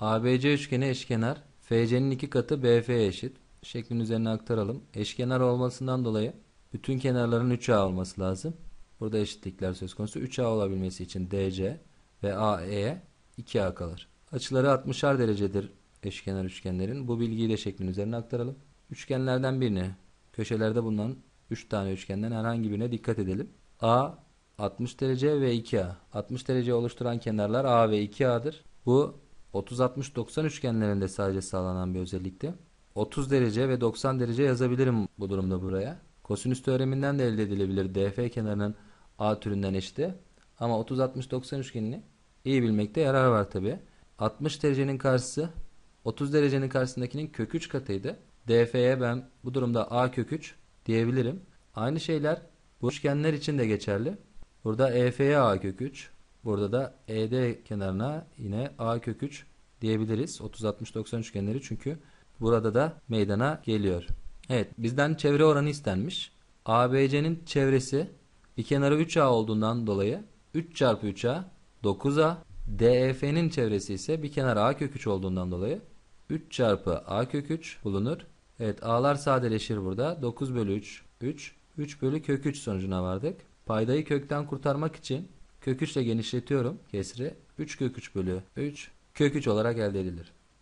ABC üçgeni eşkenar. FC'nin iki katı BF'ye eşit. Şeklin üzerine aktaralım. Eşkenar olmasından dolayı bütün kenarların 3A olması lazım. Burada eşitlikler söz konusu. 3A olabilmesi için DC ve AE'ye 2A kalır. Açıları 60'ar derecedir eşkenar üçgenlerin. Bu bilgiyi de şeklin üzerine aktaralım. Üçgenlerden birini köşelerde bulunan 3 tane üçgenden herhangi birine dikkat edelim. A 60 derece ve 2A. 60 derece oluşturan kenarlar A ve 2A'dır. Bu 30-60-90 üçgenlerinde sadece sağlanan bir özellikti. 30 derece ve 90 derece yazabilirim bu durumda buraya. Kosinüs teoreminden de elde edilebilir. DF kenarının A türünden eşiti. Ama 30-60-90 üçgenini iyi bilmekte yarar var tabi. 60 derecenin karşısı 30 derecenin karşısındakinin kök 3 katıydı. DF'ye ben bu durumda A kök 3 diyebilirim. Aynı şeyler bu üçgenler için de geçerli. Burada EF'ye A kök 3. Burada da ED kenarına yine A kök 3 diyebiliriz. 30-60-90 üçgenleri çünkü burada da meydana geliyor. Evet bizden çevre oranı istenmiş. ABC'nin çevresi bir kenarı 3A olduğundan dolayı 3 çarpı 3A 9A DEF'nin çevresi ise bir kenar A kök 3 olduğundan dolayı 3 çarpı A kök 3 bulunur. Evet A'lar sadeleşir burada. 9 bölü 3 3 3 bölü kök 3 sonucuna vardık. Paydayı kökten kurtarmak için kök 3 ile genişletiyorum kesri. 3 kök 3 bölü 3 kök 3 olarak elde edilir.